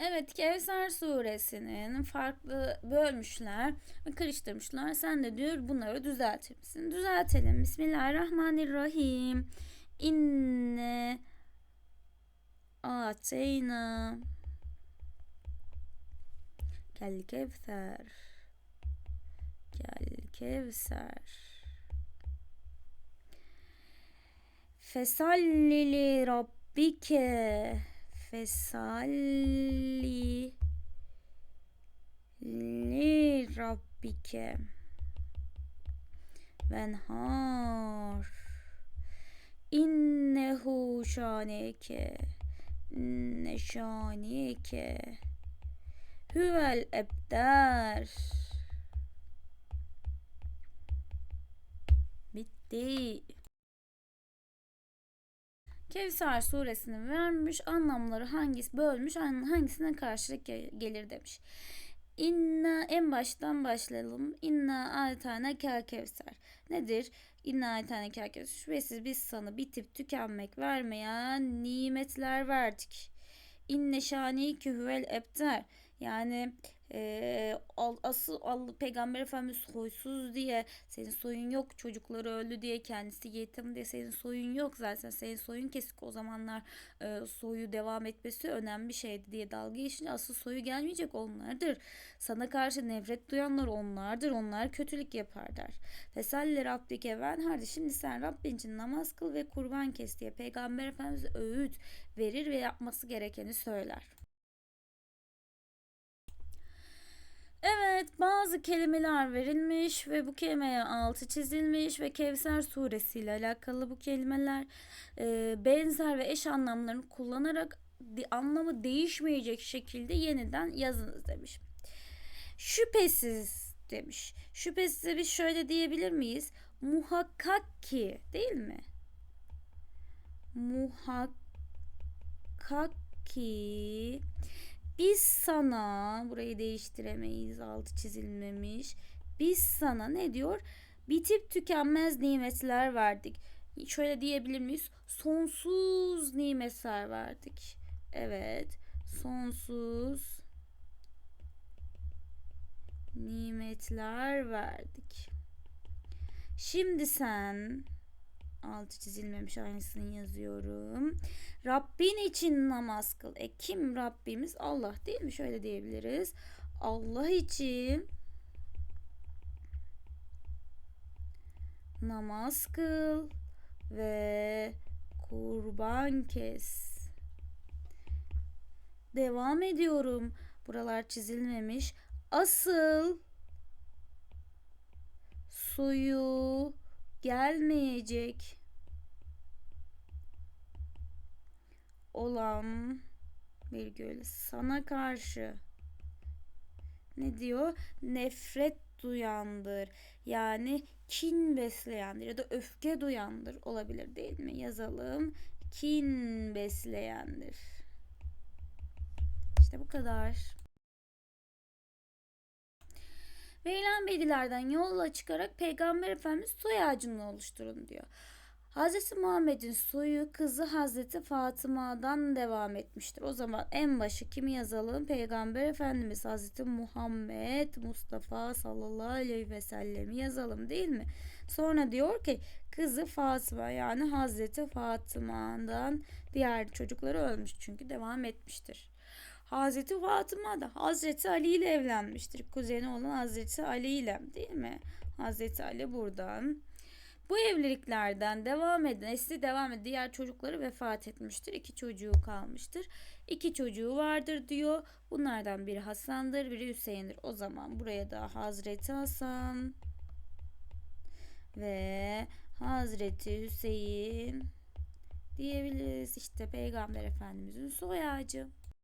Evet Kevser suresinin farklı bölmüşler ve karıştırmışlar. Sen de diyor bunları düzeltir misin? Düzeltelim. Bismillahirrahmanirrahim. İnne ateyna kel kevser kel kevser fesalli li rabbike fesalli li rabbike. Venhar. İnnehu şaneke inne şaneke huvel ebder. Bitti Kevser suresini vermiş anlamları hangisi bölmüş hangisine karşılık gelir demiş. İnna en baştan başlayalım. İnna ayetane kel kevser. Nedir? İnna ayetane kel kevser. Şüphesiz biz sana bitip tükenmek vermeyen nimetler verdik. İnne şani kühvel ebter. Yani e, asıl Allah, Peygamber Efendimiz soysuz diye senin soyun yok çocukları öldü diye kendisi yetim diye senin soyun yok zaten senin soyun kesik. O zamanlar e, soyu devam etmesi önemli bir şeydi diye dalga geçince asıl soyu gelmeyecek onlardır. Sana karşı nefret duyanlar onlardır onlar kötülük yapar der Fesalle Rabbike venhardi şimdi sen Rabbin için namaz kıl ve kurban kes diye Peygamber Efendimiz öğüt verir ve yapması gerekeni söyler Evet bazı kelimeler verilmiş ve bu kelimeye altı çizilmiş ve Kevser suresi ile alakalı bu kelimeler e, benzer ve eş anlamlarını kullanarak anlamı değişmeyecek şekilde yeniden yazınız demiş. Şüphesiz demiş. Şüphesiz biz şöyle diyebilir miyiz? Muhakkak ki değil mi? Muhakkak ki biz sana burayı değiştiremeyiz altı çizilmemiş. Biz sana ne diyor? Bitip tükenmez nimetler verdik. Şöyle diyebilir miyiz? Sonsuz nimetler verdik. Evet. Sonsuz nimetler verdik. Şimdi sen altı çizilmemiş aynısını yazıyorum. Rabbin için namaz kıl. E kim Rabbimiz? Allah değil mi? Şöyle diyebiliriz. Allah için namaz kıl ve kurban kes. Devam ediyorum. Buralar çizilmemiş. Asıl suyu gelmeyecek olan virgül sana karşı ne diyor? Nefret duyandır. Yani kin besleyendir ya da öfke duyandır olabilir değil mi? Yazalım. Kin besleyendir. İşte bu kadar. Verilen bilgilerden yolla çıkarak Peygamber Efendimiz soy ağacını oluşturun diyor. Hz. Muhammed'in soyu kızı Hazreti Fatıma'dan devam etmiştir. O zaman en başı kimi yazalım? Peygamber Efendimiz Hazreti Muhammed Mustafa sallallahu aleyhi ve sellem'i yazalım değil mi? Sonra diyor ki kızı Fatıma yani Hazreti Fatıma'dan diğer çocukları ölmüş çünkü devam etmiştir. Hazreti Fatıma da Hazreti Ali ile evlenmiştir. Kuzeni olan Hazreti Ali ile değil mi? Hazreti Ali buradan. Bu evliliklerden devam eden, nesli devam eden diğer çocukları vefat etmiştir. İki çocuğu kalmıştır. İki çocuğu vardır diyor. Bunlardan biri Hasan'dır, biri Hüseyin'dir. O zaman buraya da Hazreti Hasan ve Hazreti Hüseyin diyebiliriz. İşte Peygamber Efendimizin soy ağacı.